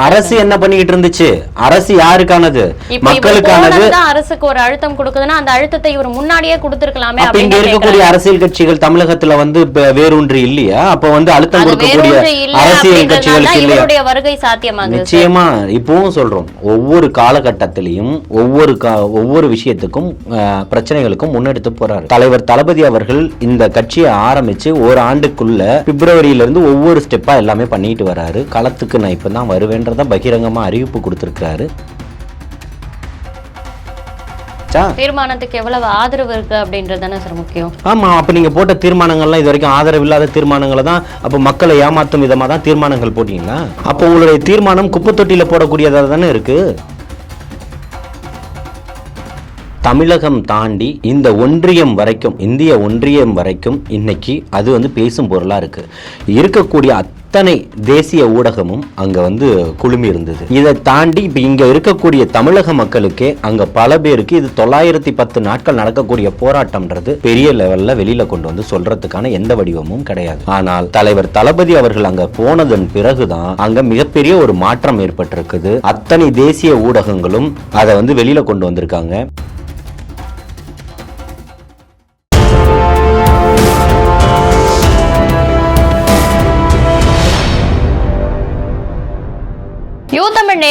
அரசு என்ன பண்ணிக்கிட்டு இருந்துச்சு? அரசு யாருக்கானது? மக்களுக்கானது? அரசுக்கு ஒரு அழுத்தம் கொடுக்குதுன்னா அந்த அழுத்தத்தை இவர் முன்னாடியே கொடுத்திருக்கலாமே அப்ப இங்க இருக்கக்கூடிய. அரசியல் கட்சிகள் தமிழகத்துல வந்து வேரூன்றி இல்லையா? அப்ப வந்து அழுத்தம் கொடுக்கக்கூடிய வேறொன்று அரசியல் கட்சிகளுக்கு இல்லையா? வருகை சாத்தியமாகுது. சார். நிச்சயமா இப்பவும் சொல்றோம். ஒவ்வொரு காலகட்டத்திலையும் ஒவ்வொரு ஒவ்வொரு விஷயத்துக்கும் பிரச்சனைகளுக்கும் முன்னெடுத்து போறாரு. தலைவர் தளபதி அவர்கள் இந்த கட்சியை ஆரம்பிச்சு ஒரு ஆண்டுக்குள்ள பிப்ரவரியில இருந்து ஒவ்வொரு ஸ்டெப்பா எல்லாமே பண்ணிட்டு வராரு. களத்துக்கு நான் இப்பதான் வருவேன்றத பகிரங்கமா அறிவிப்பு கொடுத்திருக்கிறாரு. தீர்மானத்துக்கு எவ்வளவு ஆதரவு இருக்கு அப்படின்றது தானே சார் முக்கியம். ஆமா அப்ப நீங்க போட்ட தீர்மானங்கள்லாம் இது வரைக்கும் ஆதரவு இல்லாத தீர்மானங்களை தான் அப்ப மக்களை ஏமாத்தும் விதமா தான் தீர்மானங்கள் போட்டீங்களா? அப்போ உங்களுடைய தீர்மானம் குப்பை தொட்டியில போடக்கூடியதா தானே இருக்கு? தமிழகம் தாண்டி இந்த ஒன்றியம் வரைக்கும் இந்திய ஒன்றியம் வரைக்கும் இன்னைக்கு அது வந்து பேசும் பொருளா இருக்கு. இருக்கக்கூடிய அத்தனை தேசிய ஊடகமும் அங்க வந்து குழுமி இருந்தது. இதை தாண்டி இப்ப இங்க இருக்கக்கூடிய தமிழக மக்களுக்கே அங்க பல பேருக்கு இது தொள்ளாயிரத்தி பத்து நாட்கள் நடக்கக்கூடிய போராட்டம்ன்றது பெரிய லெவல்ல வெளியில கொண்டு வந்து சொல்றதுக்கான எந்த வடிவமும் கிடையாது. ஆனால் தலைவர் தளபதி அவர்கள் அங்க போனதன் பிறகுதான் அங்க மிகப்பெரிய ஒரு மாற்றம் ஏற்பட்டிருக்குது. அத்தனை தேசிய ஊடகங்களும் அதை வந்து வெளியில கொண்டு வந்திருக்காங்க.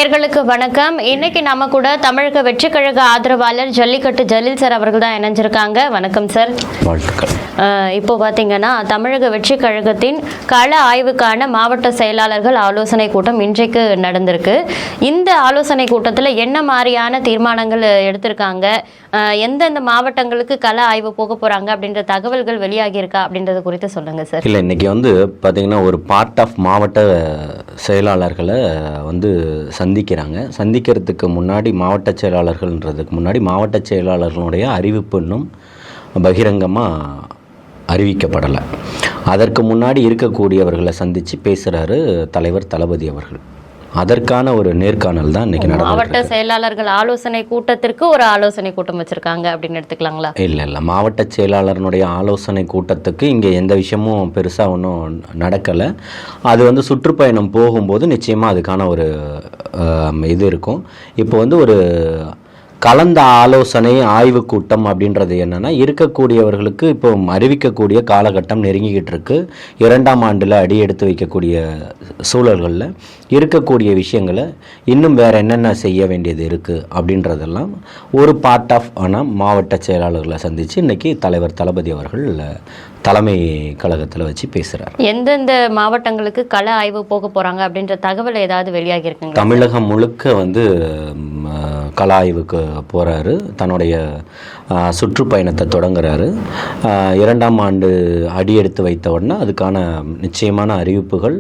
நேர்களுக்கு வணக்கம். இன்னைக்கு நம்ம கூட தமிழக வெற்றி கழக ஆதரவாளர் ஜல்லிக்கட்டு ஜலீல் சார் அவர்கள் தான் இணைஞ்சிருக்காங்க. வணக்கம் சார். வாழ்த்துக்கள். இப்போ பார்த்தீங்கன்னா தமிழக வெற்றி கழகத்தின் கள ஆய்வுக்கான மாவட்ட செயலாளர்கள் ஆலோசனை கூட்டம் இன்றைக்கு நடந்திருக்கு. இந்த ஆலோசனை கூட்டத்தில் என்ன மாதிரியான தீர்மானங்கள் எடுத்திருக்காங்க? எந்தெந்த மாவட்டங்களுக்கு கள ஆய்வு போக போகிறாங்க அப்படின்ற தகவல்கள் வெளியாகியிருக்கா? அப்படின்றத அப்படின்றது குறித்து சொல்லுங்கள் சார். இல்லை இன்றைக்கி வந்து பார்த்திங்கன்னா ஒரு பார்ட் ஆஃப் மாவட்ட செயலாளர்களை வந்து சந்திக்கிறாங்க. சந்திக்கிறதுக்கு முன்னாடி மாவட்ட செயலாளர்கள்ன்றதுக்கு முன்னாடி மாவட்ட செயலாளர்களுடைய அறிவிப்பு இன்னும் பகிரங்கமாக அறிவிக்கப்படலை. அதற்கு முன்னாடி இருக்கக்கூடியவர்களை சந்தித்து பேசுகிறாரு தலைவர் தளபதி அவர்கள். அதற்கான ஒரு நேர்காணல் தான் இன்னைக்கு மாவட்ட நடந்தது செயலாளர்கள் ஆலோசனை கூட்டத்திற்கு ஒரு ஆலோசனை கூட்டம் வச்சிருக்காங்க அப்படின்னு எடுத்துக்கலாங்களா? இல்லை இல்லை. மாவட்ட செயலாளர்னுடைய ஆலோசனை கூட்டத்துக்கு இங்கே எந்த விஷயமும் பெருசாக ஒன்றும் நடக்கலை. அது வந்து சுற்றுப்பயணம் போகும்போது நிச்சயமாக அதுக்கான ஒரு இது இருக்கும். இப்போ வந்து ஒரு கலந்த ஆலோசனை ஆய்வு கூட்டம் அப்படின்றது என்னென்னா இருக்கக்கூடியவர்களுக்கு இப்போ அறிவிக்கக்கூடிய காலகட்டம் நெருங்கிக்கிட்டு இருக்கு. இரண்டாம் ஆண்டில் அடி எடுத்து வைக்கக்கூடிய சூழல்களில் இருக்கக்கூடிய விஷயங்களை இன்னும் வேறு என்னென்ன செய்ய வேண்டியது இருக்குது அப்படின்றதெல்லாம் ஒரு பார்ட் ஆஃப் ஆனால் மாவட்ட செயலாளர்களை சந்தித்து இன்றைக்கி தலைவர் தளபதி அவர்கள் தலைமை கழகத்தில் வச்சு பேசுகிறார் எந்தெந்த மாவட்டங்களுக்கு கள ஆய்வு போக போறாங்க அப்படின்ற தகவல் ஏதாவது வெளியாகி இருக்குங்களா தமிழகம் முழுக்க வந்து கள ஆய்வுக்கு போகிறாரு தன்னுடைய சுற்றுப்பயணத்தை தொடங்குறாரு. இரண்டாம் ஆண்டு அடியெடுத்து வைத்த உடனே அதுக்கான நிச்சயமான அறிவிப்புகள்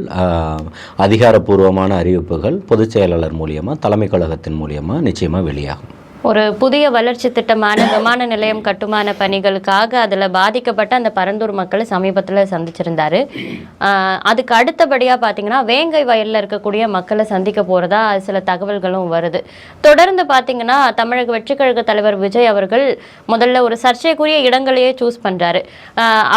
அதிகாரப்பூர்வமான அறிவிப்புகள் பொதுச் செயலாளர் மூலியமாக தலைமை கழகத்தின் மூலியமாக நிச்சயமாக வெளியாகும். ஒரு புதிய வளர்ச்சி திட்டமான விமான நிலையம் கட்டுமான பணிகளுக்காக அதில் பாதிக்கப்பட்ட அந்த பரந்தூர் மக்களை சமீபத்தில் சந்திச்சிருந்தாரு. அதுக்கு அடுத்தபடியாக பார்த்தீங்கன்னா வேங்கை வயலில் இருக்கக்கூடிய மக்களை சந்திக்க போகிறதா சில தகவல்களும் வருது. தொடர்ந்து பார்த்தீங்கன்னா தமிழக வெற்றி கழக தலைவர் விஜய் அவர்கள் முதல்ல ஒரு சர்ச்சைக்குரிய இடங்களையே சூஸ் பண்ணுறாரு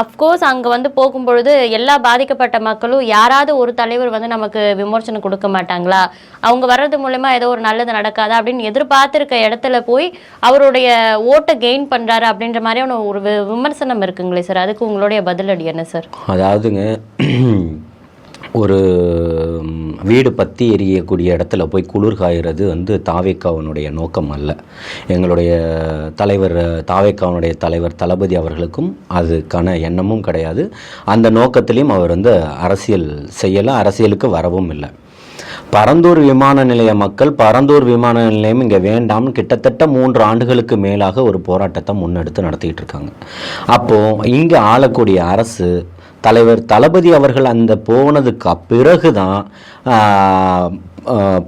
அஃப்கோர்ஸ் அங்கே வந்து போகும்பொழுது எல்லா பாதிக்கப்பட்ட மக்களும் யாராவது ஒரு தலைவர் வந்து நமக்கு விமர்சனம் கொடுக்க மாட்டாங்களா? அவங்க வர்றது மூலயமா ஏதோ ஒரு நல்லது நடக்காதா அப்படின்னு எதிர்பார்த்துருக்க இடத்துல போய் அவருடைய ஓட்டை கெயின் பண்ணுறாரு அப்படின்ற மாதிரியான ஒரு விமர்சனம் இருக்குங்களே சார் அதுக்கு உங்களுடைய பதிலடி என்ன சார் அதாவதுங்க ஒரு வீடு பற்றி எரியக்கூடிய இடத்துல போய் குளிர் காய்கிறது வந்து தாவேக்காவனுடைய நோக்கம் அல்ல. எங்களுடைய தலைவர் தாவேக்காவனுடைய தலைவர் தளபதி அவர்களுக்கும் அதுக்கான எண்ணமும் கிடையாது. அந்த நோக்கத்திலையும் அவர் வந்து அரசியல் செய்யலை அரசியலுக்கு வரவும் இல்லை. பரந்தூர் விமான நிலைய மக்கள் பரந்தூர் விமான நிலையம் இங்கே வேண்டாம்னு கிட்டத்தட்ட மூன்று ஆண்டுகளுக்கு மேலாக ஒரு போராட்டத்தை முன்னெடுத்து நடத்திட்டு இருக்காங்க. அப்போ இங்கே ஆளக்கூடிய அரசு தலைவர் தளபதி அவர்கள் அந்த போனதுக்கு பிறகுதான் தான்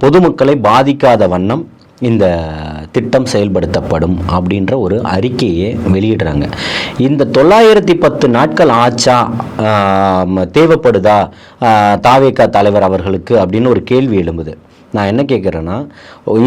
பொதுமக்களை பாதிக்காத வண்ணம் இந்த திட்டம் செயல்படுத்தப்படும் அப்படின்ற ஒரு அறிக்கையை வெளியிடுறாங்க. இந்த தொள்ளாயிரத்தி பத்து நாட்கள் ஆச்சா தேவைப்படுதா தாவேக்கா தலைவர் அவர்களுக்கு அப்படின்னு ஒரு கேள்வி எழும்புது. நான் என்ன கேட்குறேன்னா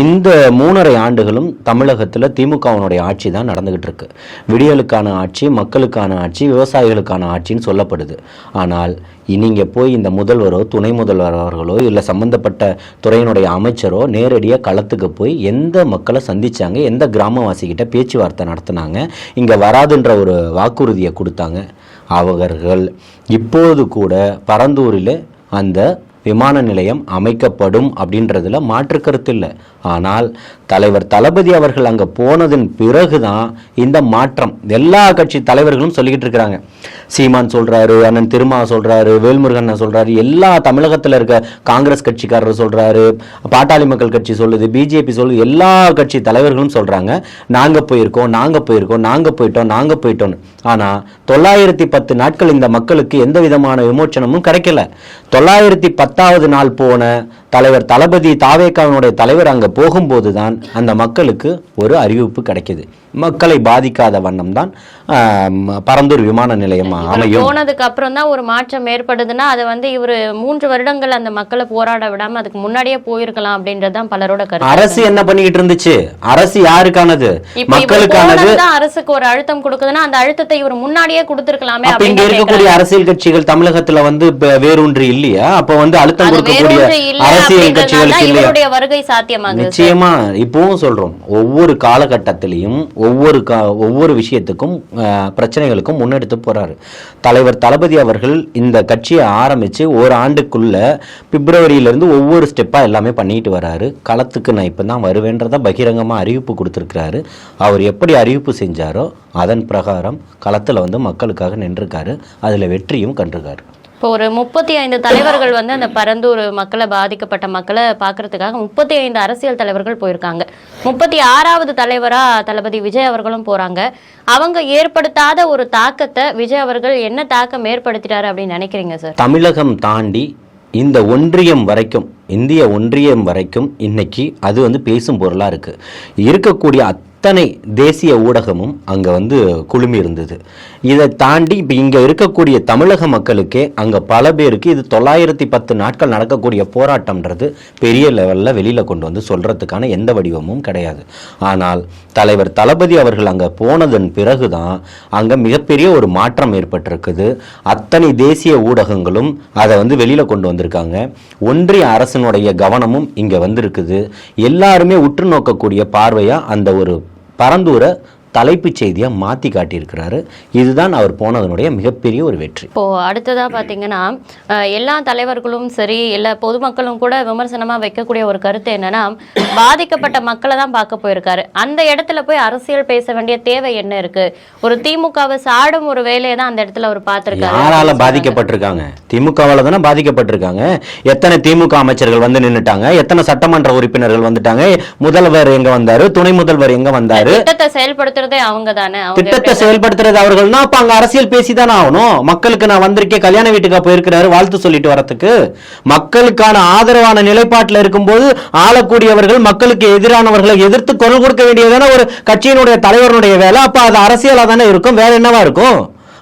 இந்த மூணரை ஆண்டுகளும் தமிழகத்தில் திமுகவினுடைய ஆட்சி தான் நடந்துகிட்டு இருக்கு. விடியலுக்கான ஆட்சி மக்களுக்கான ஆட்சி விவசாயிகளுக்கான ஆட்சின்னு சொல்லப்படுது. ஆனால் நீங்கள் போய் இந்த முதல்வரோ துணை முதல்வர் அவர்களோ இல்லை சம்பந்தப்பட்ட துறையினுடைய அமைச்சரோ நேரடியாக களத்துக்கு போய் எந்த மக்களை சந்திச்சாங்க எந்த கிராமவாசிகிட்ட பேச்சுவார்த்தை நடத்தினாங்க இங்கே வராதுன்ற ஒரு வாக்குறுதியை கொடுத்தாங்க. அவர்கள் இப்போது கூட பரந்தூரில் அந்த விமான நிலையம் அமைக்கப்படும் அப்படின்றதுல மாற்று கருத்து இல்லை. ஆனால் தலைவர் தளபதி அவர்கள் அங்கே போனதன் பிறகுதான் இந்த மாற்றம். எல்லா கட்சி தலைவர்களும் சொல்லிக்கிட்டு இருக்கிறாங்க. சீமான் சொல்கிறாரு அண்ணன் திருமா சொல்கிறாரு வேல்முருகன் சொல்கிறாரு எல்லா தமிழகத்தில் இருக்க காங்கிரஸ் கட்சிக்காரர் சொல்கிறாரு பாட்டாளி மக்கள் கட்சி சொல்லுது பிஜேபி சொல்லுது எல்லா கட்சி தலைவர்களும் சொல்கிறாங்க நாங்கள் போயிருக்கோம் நாங்கள் போயிருக்கோம் நாங்கள் போயிட்டோம் நாங்கள் போயிட்டோம்னு. ஆனால் தொள்ளாயிரத்தி பத்து நாட்கள் இந்த மக்களுக்கு எந்த விதமான விமோச்சனமும் கிடைக்கல. தொள்ளாயிரத்தி பத்தாவது நாள் போன தலைவர் தளபதி தாவேக்காவினுடைய தலைவர் அங்கே போகும்போது தான் அந்த மக்களுக்கு ஒரு அறிவிப்பு கிடைக்குது. மக்களை பாதிக்காத வண்ணம் தான் பரந்தூர் விமான நிலையம் அமையும். போனதுக்கு அப்புறம் தான் ஒரு மாற்றம் ஏற்படுதுன்னா அது வந்து இவரு மூன்று வருடங்கள் அந்த மக்களை போராட விடாம அதுக்கு முன்னாடியே போயிருக்கலாம் அப்படின்றதுதான் பலரோட கருத்து. அரசு என்ன பண்ணிக்கிட்டு இருந்துச்சு? அரசு யாருக்கானது? மக்களுக்கானது? அரசுக்கு ஒரு அழுத்தம் கொடுக்குதுன்னா அந்த அழுத்தத்தை இவர் முன்னாடியே கொடுத்திருக்கலாமே அப்ப இங்க இருக்கக்கூடிய அரசியல் கட்சிகள் தமிழகத்துல வந்து வேரூன்றி இல்லையா? அப்ப வந்து அழுத்தம் கொடுக்கக்கூடிய வேறொன்று அரசியல் கட்சிகளுக்கு இல்லையா? வருகை சாத்தியமாகுது. நிச்சயமா இப்பவும் சொல்றோம் ஒவ்வொரு காலகட்டத்திலையும் ஒவ்வொரு கா- ஒவ்வொரு விஷயத்துக்கும் பிரச்சனைகளுக்கும் முன்னெடுத்து போறாரு. தலைவர் தளபதி அவர்கள் இந்த கட்சியை ஆரம்பிச்சு ஒரு ஆண்டுக்குள்ள பிப்ரவரியிலருந்து ஒவ்வொரு ஸ்டெப்பாக எல்லாமே பண்ணிட்டு வராரு. களத்துக்கு நான் இப்போ தான் வருவேன்றதை பகிரங்கமாக அறிவிப்பு கொடுத்துருக்கிறாரு. அவர் எப்படி அறிவிப்பு செஞ்சாரோ அதன் பிரகாரம் களத்தில் வந்து மக்களுக்காக நின்றுருக்காரு. அதில் வெற்றியும் கண்டிருக்காரு. இப்போ ஒரு முப்பத்தி ஐந்து தலைவர்கள் வந்து அந்த பரந்தூர் மக்களை பாதிக்கப்பட்ட மக்களை பார்க்கறதுக்காக முப்பத்தி ஐந்து அரசியல் தலைவர்கள் போயிருக்காங்க. முப்பத்தி ஆறாவது தலைவரா தளபதி விஜய் அவர்களும் போறாங்க. அவங்க ஏற்படுத்தாத ஒரு தாக்கத்தை விஜய் அவர்கள் என்ன தாக்கம் ஏற்படுத்திட்டாரு அப்படின்னு நினைக்கிறீங்க சார்? தமிழகம் தாண்டி இந்த ஒன்றியம் வரைக்கும் இந்திய ஒன்றியம் வரைக்கும் இன்னைக்கு அது வந்து பேசும் பொருளாக இருக்கு. இருக்கக்கூடிய அத்தனை தேசிய ஊடகமும் அங்கே வந்து குழுமி இருந்தது. இதை தாண்டி இப்போ இங்கே இருக்கக்கூடிய தமிழக மக்களுக்கே அங்கே பல பேருக்கு இது தொள்ளாயிரத்தி பத்து நாட்கள் நடக்கக்கூடிய போராட்டம்ன்றது பெரிய லெவலில் வெளியில் கொண்டு வந்து சொல்கிறதுக்கான எந்த வடிவமும் கிடையாது. ஆனால் தலைவர் தளபதி அவர்கள் அங்கே போனதன் பிறகுதான் அங்கே மிகப்பெரிய ஒரு மாற்றம் ஏற்பட்டிருக்குது. அத்தனை தேசிய ஊடகங்களும் அதை வந்து வெளியில் கொண்டு வந்திருக்காங்க. ஒன்றிய அரசினுடைய கவனமும் இங்கே வந்திருக்குது. எல்லாருமே உற்று நோக்கக்கூடிய பார்வையாக அந்த ஒரு பரந்தூரை தலைப்புச் செய்தியா மாத்தி காட்டியிருக்கிறாரு. இதுதான் அவர் போனதனுடைய மிகப்பெரிய ஒரு வெற்றி. இப்போ அடுத்ததா பாத்தீங்கன்னா அஹ், எல்லா தலைவர்களும் சரி எல்லா பொதுமக்களும் கூட விமர்சனமா வைக்கக்கூடிய ஒரு கருத்து என்னன்னா பாதிக்கப்பட்ட மக்களை தான் பார்க்க போயிருக்காரு. அந்த இடத்துல போய் அரசியல் பேச வேண்டிய தேவை என்ன இருக்கு? ஒரு திமுகவை சாடும் ஒரு வேலையை தான் அந்த இடத்துல அவர் பார்த்திருக்காரு. யாரால பாதிக்கப்பட்டிருக்காங்க? திமுகவால தானே பாதிக்கப்பட்டிருக்காங்க. எத்தனை திமுக அமைச்சர்கள் வந்து நின்னுட்டாங்க? எத்தனை சட்டமன்ற உறுப்பினர்கள் வந்துட்டாங்க? முதல்வர் எங்க வந்தாரு? துணை முதல்வர் எங்க வந்தாரு? திட்டத்தை செயல்படுத்துறதே அவங்க தானே திட்டத்தை செயல்படுத்துறது அவர்கள்னா அப்ப அங்க அரசியல் பேசிதானே ஆகணும். மக்களுக்கு நான் வந்திருக்கேன் கல்யாண வீட்டுக்கா போயிருக்கிறாரு வாழ்த்து சொல்லிட்டு வரதுக்கு மக்களுக்கான ஆதரவான நிலைப்பாட்டில் இருக்கும்போது ஆளக்கூடியவர்கள் மக்களுக்கு எதிரானவர்களை எதிர்த்து குரல் கொடுக்க வேண்டியதான ஒரு கட்சியினுடைய தலைவருடைய வேலை. அப்ப அது அரசியலா தானே இருக்கும் வேற என்னவா இருக்கும்?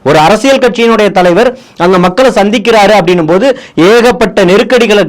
ஒரு அரசியல் கட்சியினுடைய தலைவர் அங்கே மக்களை சந்திக்கிறாரு அப்படின்னும் போது ஏகப்பட்ட நெருக்கடிகளை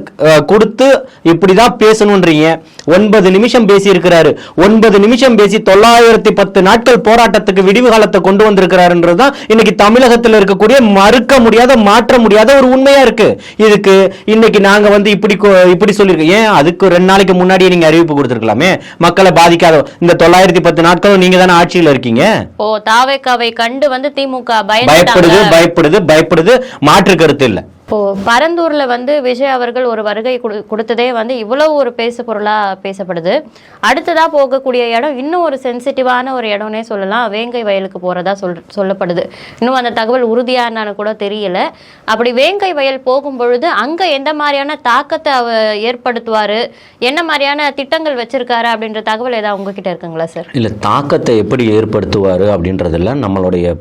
கொடுத்து இப்படிதான் பேசணுன்றீங்க. ஒன்பது நிமிஷம் பேசி இருக்கிறாரு ஒன்பது நிமிஷம் பேசி தொள்ளாயிரத்தி பத்து நாட்கள் போராட்டத்துக்கு விடிவு காலத்தை கொண்டு வந்திருக்கிறாருன்றதுதான் இன்னைக்கு தமிழகத்தில் இருக்கக்கூடிய மறுக்க முடியாத மாற்ற முடியாத ஒரு உண்மையா இருக்கு. இதுக்கு இன்னைக்கு நாங்க வந்து இப்படி கொ- இப்படி சொல்லியிருக்கோம். ஏன்? அதுக்கு ரெண்டு நாளைக்கு முன்னாடியே நீங்க அறிவிப்பு கொடுத்துருக்கலாமே? மக்களை பாதிக்காத இந்த தொள்ளாயிரத்தி பத்து நாட்களும் நீங்க தானே ஆட்சியில் இருக்கீங்க? ஓ தாவேக்காவை கண்டு வந்து திமுக பயப்படுது பயப்படுது பயப்படுது. மாற்று கருத்து இல்ல. இப்போ பரந்தூர்ல வந்து விஜய் அவர்கள் ஒரு வருகை கொடு- கொடுத்ததே வந்து இவ்வளவு ஒரு பேசு பொருளா பேசப்படுது. அடுத்ததா போகக்கூடிய இடம் இன்னும் ஒரு சென்சிட்டிவான ஒரு இடம்னே சொல்லலாம். வேங்கை வயலுக்கு போறதா சொல் சொல்லப்படுது. இன்னும் அந்த தகவல் உறுதியா கூட தெரியல. அப்படி வேங்கை வயல் போகும் பொழுது அங்க எந்த மாதிரியான தாக்கத்தை அவ ஏற்படுத்துவாரு? என்ன மாதிரியான திட்டங்கள் வச்சிருக்காரு அப்படின்ற தகவல் ஏதாவது உங்ககிட்ட இருக்குங்களா சார்? இல்ல தாக்கத்தை எப்படி ஏற்படுத்துவாரு அப்படின்றதுல நம்மளுடைய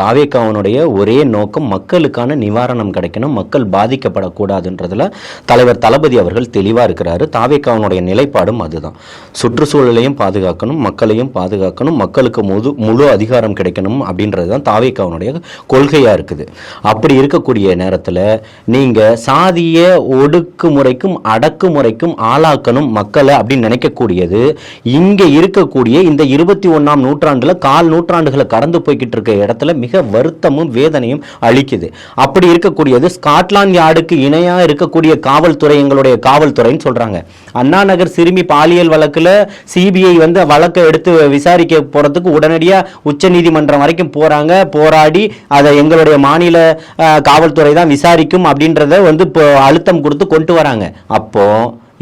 தாவேக்காவனுடைய ஒரே நோக்கம் மக்களுக்கான நிவாரணம் கிடைக்கணும். கிடைக்கணும் மக்கள் பாதிக்கப்படக்கூடாதுன்றதுல தலைவர் தளபதி அவர்கள் தெளிவாக இருக்கிறாரு. தாவேக்காவனுடைய நிலைப்பாடும் அதுதான். சுற்றுச்சூழலையும் பாதுகாக்கணும் மக்களையும் பாதுகாக்கணும் மக்களுக்கு முழு முழு அதிகாரம் கிடைக்கணும் அப்படின்றது தான் தாவேக்காவனுடைய கொள்கையாக இருக்குது. அப்படி இருக்கக்கூடிய நேரத்தில் நீங்கள் சாதிய ஒடுக்குமுறைக்கும் அடக்குமுறைக்கும் ஆளாக்கணும் மக்களை அப்படின்னு நினைக்கக்கூடியது இங்கே இருக்கக்கூடிய இந்த இருபத்தி ஒன்றாம் நூற்றாண்டில் கால் நூற்றாண்டுகளை கடந்து போய்கிட்டு இருக்க இடத்துல மிக வருத்தமும் வேதனையும் அளிக்குது. அப்படி இருக்கக்கூடியது ஸ்காட்லாந்து யார்டுக்கு இணையாக இருக்கக்கூடிய காவல்துறை எங்களுடைய காவல்துறைன்னு சொல்கிறாங்க அண்ணா நகர் சிறுமி பாலியல் வழக்கில் சிபிஐ வந்து வழக்கை எடுத்து விசாரிக்க போகிறதுக்கு உடனடியாக உச்சநீதிமன்றம் வரைக்கும் போகிறாங்க போராடி அதை எங்களுடைய மாநில காவல்துறை தான் விசாரிக்கும் அப்படின்றத வந்து இப்போ அழுத்தம் கொடுத்து கொண்டு வராங்க. அப்போ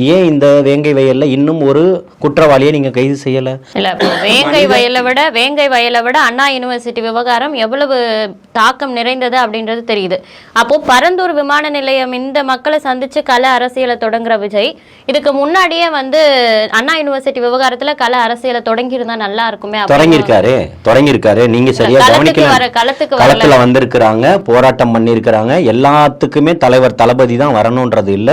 ஏன் இந்த வேங்கை வயல்ல இன்னும் ஒரு குற்றவாளியை நீங்க கைது செய்யல? இல்ல வேங்கை வயலை விட வேங்கை வயலை விட அண்ணா யூனிவர்சிட்டி விவகாரம் எவ்வளவு தாக்கம் நிறைந்தது அப்படின்றது தெரியுது. அப்போ பரந்தூர் விமான நிலையம் இந்த மக்களை சந்திச்சு கல அரசியலை தொடங்குற விஜய் இதுக்கு முன்னாடியே வந்து அண்ணா யூனிவர்சிட்டி விவகாரத்துல கல அரசியலை தொடங்கி இருந்தா நல்லா இருக்குமே தொடங்கியிருக்காரு. தொடங்கியிருக்காரு. நீங்க சரியா கவனிக்கல. வர களத்துக்கு களத்துல வந்திருக்கிறாங்க போராட்டம் பண்ணியிருக்கிறாங்க. எல்லாத்துக்குமே தலைவர் தளபதி தான் வரணுன்றது இல்ல.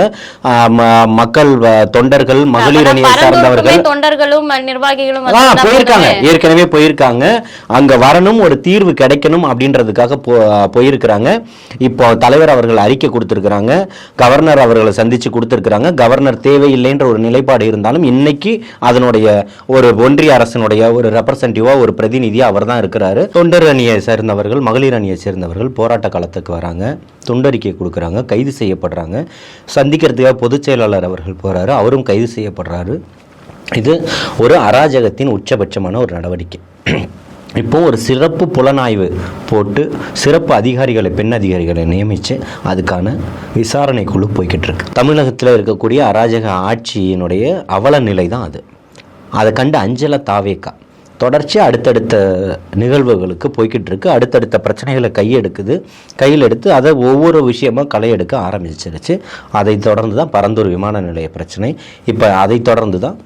மக்கள் தொண்டர்கள் மகளிர் அணியை சார்ந்தவர்கள். தொண்டர்களும் நிர்வாகிகளும் போயிருக்காங்க. ஏற்கனவே போயிருக்காங்க. அங்க வரணும் ஒரு தீர்வு கிடைக்கணும் அப்படின்றதுக்காக போ போயிருக்கிறாங்க. இப்போ தலைவர் அவர்கள் அறிக்கை கொடுத்துருக்கிறாங்க. கவர்னர் அவர்களை சந்தித்து கொடுத்துருக்குறாங்க. கவர்னர் தேவையில்லைன்ற ஒரு நிலைப்பாடு இருந்தாலும் இன்னைக்கு அதனுடைய ஒரு ஒன்றிய அரசனுடைய ஒரு ரெப்ரசன்டேட்டிவா ஒரு பிரதிநிதியாக அவர் தான் இருக்கிறாரு. தொண்டர் அணியை சேர்ந்தவர்கள் மகளிர் அணியை சேர்ந்தவர்கள் போராட்ட காலத்துக்கு வராங்க. தொண்டறிக்கை கொடுக்குறாங்க. கைது செய்யப்படுறாங்க. சந்திக்கிறதுக்காக பொதுச் செயலாளர் அவர்கள் போகிறாரு அவரும் கைது செய்யப்படுறாரு. இது ஒரு அராஜகத்தின் உச்சபட்சமான ஒரு நடவடிக்கை. இப்போ ஒரு சிறப்பு புலனாய்வு போட்டு சிறப்பு அதிகாரிகளை பெண் அதிகாரிகளை நியமித்து அதுக்கான விசாரணை குழு போய்கிட்டு இருக்கு தமிழகத்தில் இருக்கக்கூடிய அராஜக ஆட்சியினுடைய அவல நிலை தான் அது. அதை கண்டு அஞ்சல தாவேக்கா. தொடர்ச்சியாக அடுத்தடுத்த நிகழ்வுகளுக்கு போய்கிட்டு இருக்கு அடுத்தடுத்த பிரச்சனைகளை கையெடுக்குது. கையில் எடுத்து அதை ஒவ்வொரு விஷயமும் களை எடுக்க ஆரம்பிச்சிருச்சு. அதை தொடர்ந்து தான் பரந்தூர் விமான நிலைய பிரச்சனை. இப்போ அதை தொடர்ந்து தான்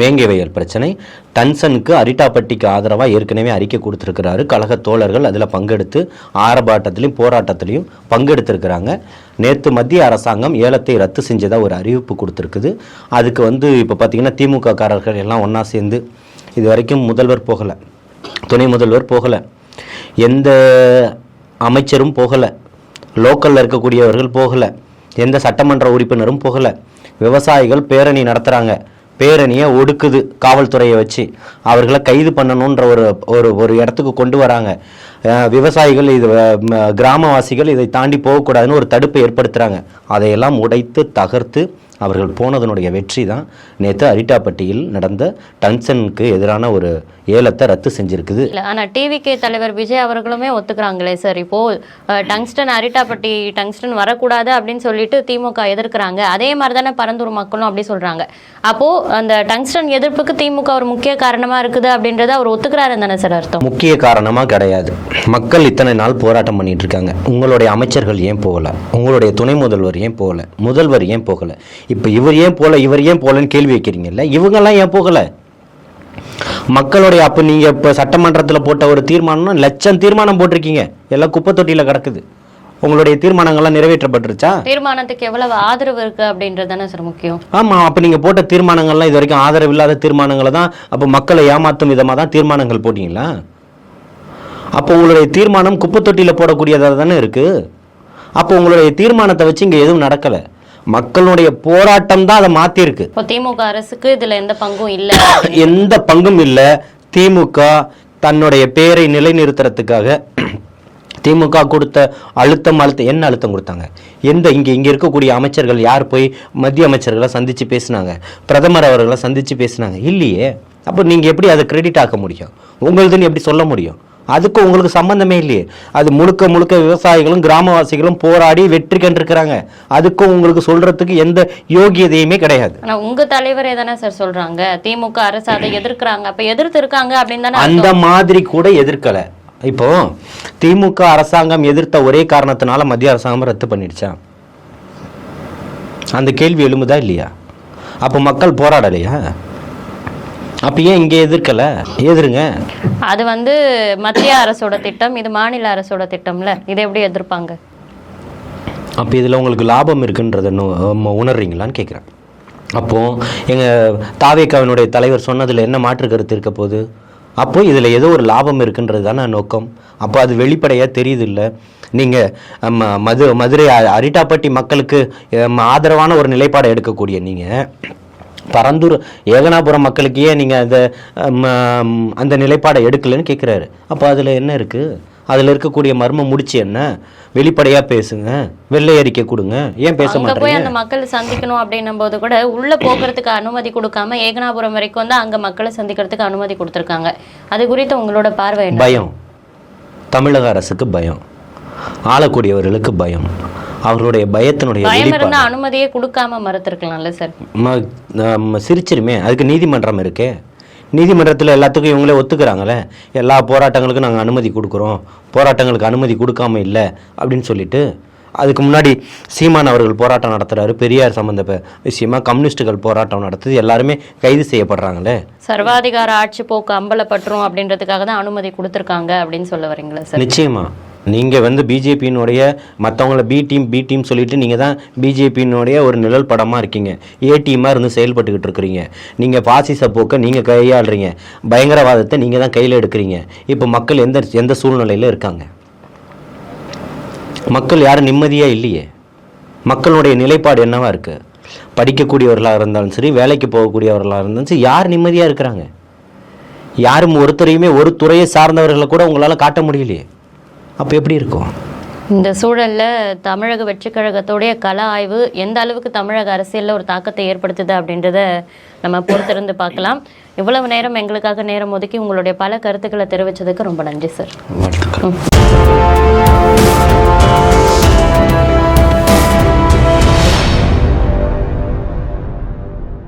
வேங்கை பிரச்சனை. டன்சனுக்கு அரிட்டாப்பட்டிக்கு ஆதரவாக ஏற்கனவே அறிக்கை கொடுத்துருக்கிறாரு. கழக தோழர்கள் அதில் பங்கெடுத்து ஆரம்பாட்டத்திலையும் போராட்டத்திலையும் பங்கெடுத்திருக்கிறாங்க. நேற்று மத்திய அரசாங்கம் ஏலத்தை ரத்து செஞ்சதாக ஒரு அறிவிப்பு கொடுத்துருக்குது. அதுக்கு வந்து இப்போ பார்த்தீங்கன்னா திமுக காரர்கள் எல்லாம் ஒன்றா சேர்ந்து இது வரைக்கும் முதல்வர் போகலை. துணை முதல்வர் போகலை. எந்த அமைச்சரும் போகலை. லோக்கலில் இருக்கக்கூடியவர்கள் போகலை. எந்த சட்டமன்ற உறுப்பினரும் போகலை. விவசாயிகள் பேரணி நடத்துகிறாங்க பேரணியை ஒடுக்குது காவல்துறையை வச்சு. அவர்களை கைது பண்ணணுன்ற ஒரு ஒரு ஒரு இடத்துக்கு கொண்டு வராங்க. விவசாயிகள் இது கிராமவாசிகள் இதை தாண்டி போகக்கூடாதுன்னு ஒரு தடுப்பை ஏற்படுத்துகிறாங்க அதையெல்லாம் உடைத்து தகர்த்து அவர்கள் போனதனுடைய வெற்றி தான் நேற்று அரிட்டாப்பட்டியில் நடந்த டன்சனுக்கு எதிரான ஒரு ஏலத்தை ரத்து செஞ்சிருக்குது. இல்ல ஆனா டிவிகே தலைவர் விஜய் அவர்களுமே ஒத்துக்கிறாங்களே சார். இப்போ டங்ஸ்டன் அரிட்டாப்பட்டி டங்ஸ்டன் வரக்கூடாது அப்படின்னு சொல்லிட்டு திமுக எதிர்க்கிறாங்க. அதே மாதிரி தானே பரந்தூர் மக்களும் அப்படி சொல்றாங்க. அப்போ அந்த டங்ஸ்டன் எதிர்ப்புக்கு திமுக ஒரு முக்கிய காரணமா இருக்குது அப்படின்றத அவர் ஒத்துக்கிறாரு தானே சார் அர்த்தம்? முக்கிய காரணமாக கிடையாது. மக்கள் இத்தனை நாள் போராட்டம் பண்ணிட்டு இருக்காங்க. உங்களுடைய அமைச்சர்கள் ஏன் போகல? உங்களுடைய துணை முதல்வர் ஏன் போகல? முதல்வர் ஏன் போகல? இப்போ இவர் ஏன் போகல இவர் ஏன் போகலன்னு கேள்வி வைக்கிறீங்கல்ல? இவங்கெல்லாம் ஏன் போகல? மக்களுடைய அப்போ நீங்கள் இப்போ சட்டமன்றத்தில் போட்ட ஒரு தீர்மானம்னா லட்சம் தீர்மானம் போட்டிருக்கீங்க. எல்லாம் குப்பை தொட்டியில் கிடக்குது. உங்களுடைய தீர்மானங்கள்லாம் நிறைவேற்றப்பட்டுருச்சா? தீர்மானத்துக்கு எவ்வளவு ஆதரவு இருக்கு அப்படின்றது தானே சார் முக்கியம். ஆமாம் அப்போ நீங்கள் போட்ட தீர்மானங்கள்லாம் இது வரைக்கும் ஆதரவு இல்லாத தீர்மானங்களை தான் அப்போ மக்களை ஏமாற்றும் விதமாக தான் தீர்மானங்கள் போட்டீங்களா? அப்போ உங்களுடைய தீர்மானம் குப்பை தொட்டியில் போடக்கூடியதாக தானே இருக்குது அப்போ உங்களுடைய தீர்மானத்தை வச்சு இங்கே எதுவும் நடக்கலை. மக்களுடைய போராட்டம் தான் அதை இப்போ திமுக அரசுக்கு இதுல எந்த பங்கும் இல்ல. எந்த பங்கும் இல்லை. திமுக தன்னுடைய பேரை நிலைநிறுத்துறதுக்காக திமுக கொடுத்த அழுத்தம் அழுத்தம் என்ன அழுத்தம் கொடுத்தாங்க? எந்த இங்கே இங்கே இருக்கக்கூடிய அமைச்சர்கள் யார் போய் மத்திய அமைச்சர்களை சந்தித்து பேசினாங்க? பிரதமர் அவர்களை சந்தித்து பேசினாங்க. இல்லையே. அப்போ நீங்கள் எப்படி அதை கிரெடிட் ஆக்க முடியும்? உங்களுதுன்னு எப்படி சொல்ல முடியும்? அதுக்கு உங்களுக்கு சம்பந்தமே இல்லையே. அது முழுக்க முழுக்க விவசாயிகளும் கிராமவாசிகளும் போராடி வெற்றி கண்டிருக்கிறாங்க. அதுக்கும் உங்களுக்கு சொல்றதுக்கு எந்த யோகியதையுமே கிடையாது. ஆனா உங்க தலைவரே தானே சார் சொல்றாங்க. திமுக அரசு அதை எதிர்க்கிறாங்க. அப்ப எதிர்த்து இருக்காங்க அப்படின்னு அந்த மாதிரி கூட எதிர்க்கல. இப்போ திமுக அரசாங்கம் எதிர்த்த ஒரே காரணத்தினால மத்திய அரசாங்கம் ரத்து பண்ணிடுச்சா? அந்த கேள்வி எழுமுதா இல்லையா? அப்போ மக்கள் போராடலையா? அப்போ ஏன் இங்கே எதிர்க்கல? எதிருங்க. அது வந்து மத்திய அரசோட திட்டம் இது மாநில அரசோட திட்டம்ல. இதை எப்படி எதிர்ப்பாங்க? அப்போ இதில் உங்களுக்கு லாபம் இருக்குன்றதை உணர்றீங்களான்னு கேட்குறேன் அப்போது எங்கள் தாவேக்காவினுடைய தலைவர் சொன்னதில் என்ன மாற்று கருத்து இருக்க போகுது? அப்போ இதில் ஏதோ ஒரு லாபம் இருக்குன்றது தானே நோக்கம். அப்போ அது வெளிப்படையாக தெரியுது இல்லை நீங்கள் மது மதுரை அரிட்டாப்பட்டி மக்களுக்கு ஆதரவான ஒரு நிலைப்பாடை எடுக்கக்கூடிய நீங்கள் பரந்தூர் ஏகனாபுரம் மக்களுக்கு நீங்கள் அந்த அந்த நிலைப்பாடை எடுக்கலைன்னு கேட்குறாரு அப்போ அதில் என்ன இருக்குது அதில் இருக்கக்கூடிய மர்மம் முடிச்சு என்ன? வெளிப்படையாக பேசுங்க. வெள்ளை அறிக்கை கொடுங்க. ஏன் பேச மாட்டேங்க? அந்த மக்கள் சந்திக்கணும் அப்படின்னும் போது கூட உள்ள போகிறதுக்கு அனுமதி கொடுக்காம ஏகனாபுரம் வரைக்கும் வந்து அங்க மக்களை சந்திக்கிறதுக்கு அனுமதி கொடுத்திருக்காங்க. அது குறித்து உங்களோட பார்வை பயம். தமிழக அரசுக்கு பயம். ஆளக்கூடியவர்களுக்கு பயம். அவர்களுடைய பயத்தினுடைய வெளிப்பாடு. அனுமதியே கொடுக்காம மறுத்திருக்கலாம்ல சார். சிரிச்சிருமே. அதுக்கு நீதிமன்றம் இருக்கே. நீதிமன்றத்தில் எல்லாத்துக்கும் இவங்களே ஒத்துக்கிறாங்களே. எல்லா போராட்டங்களுக்கும் நாங்கள் அனுமதி கொடுக்குறோம். போராட்டங்களுக்கு அனுமதி கொடுக்காம இல்லை அப்படின்னு சொல்லிட்டு அதுக்கு முன்னாடி சீமான் அவர்கள் போராட்டம் நடத்துறாரு. பெரியார் சம்பந்த ப- விஷயமா கம்யூனிஸ்டுகள் போராட்டம் நடத்துது. எல்லாருமே கைது செய்யப்படுறாங்களே. சர்வாதிகார ஆட்சி போக்கு அம்பலப்பட்டுரும் அப்படின்றதுக்காக தான் அனுமதி கொடுத்திருக்காங்க அப்படின்னு சொல்ல வரீங்களா சார்? நிச்சயமா. நீங்கள் வந்து பிஜேபியினுடைய மற்றவங்கள பி டீம் பி டீம் சொல்லிட்டு நீங்கள் தான் பிஜேபியினுடைய ஒரு நிழல் படமாக இருக்கீங்க. ஏ டீமாக இருந்து செயல்பட்டுக்கிட்டு இருக்கிறீங்க. நீங்கள் பாசிச போக்கை நீங்கள் கையாளுறீங்க. பயங்கரவாதத்தை நீங்கள் தான் கையில் எடுக்கிறீங்க. இப்போ மக்கள் எந்த எந்த சூழ்நிலையில் இருக்காங்க? மக்கள் யாரும் நிம்மதியாக இல்லையே? மக்களுடைய நிலைப்பாடு என்னவாக இருக்குது படிக்கக்கூடியவர்களாக இருந்தாலும் சரி வேலைக்கு போகக்கூடியவர்களாக இருந்தாலும் சரி யார் நிம்மதியாக இருக்கிறாங்க? யாரும் ஒருத்தரையுமே ஒரு துறையை சார்ந்தவர்களை கூட உங்களால் காட்ட முடியலையே. அப்போ எப்படி இருக்கும்? இந்த சூழல்ல தமிழக வெற்றிக் கழகத்தோடைய கள ஆய்வு எந்த அளவுக்கு தமிழக அரசியல்ல ஒரு தாக்கத்தை ஏற்படுத்துது அப்படின்றத நம்ம பொறுத்திருந்து பார்க்கலாம். இவ்வளவு நேரம் எங்களுக்காக நேரம் ஒதுக்கி உங்களுடைய பல கருத்துக்களை தெரிவிச்சதுக்கு ரொம்ப நன்றி சார்.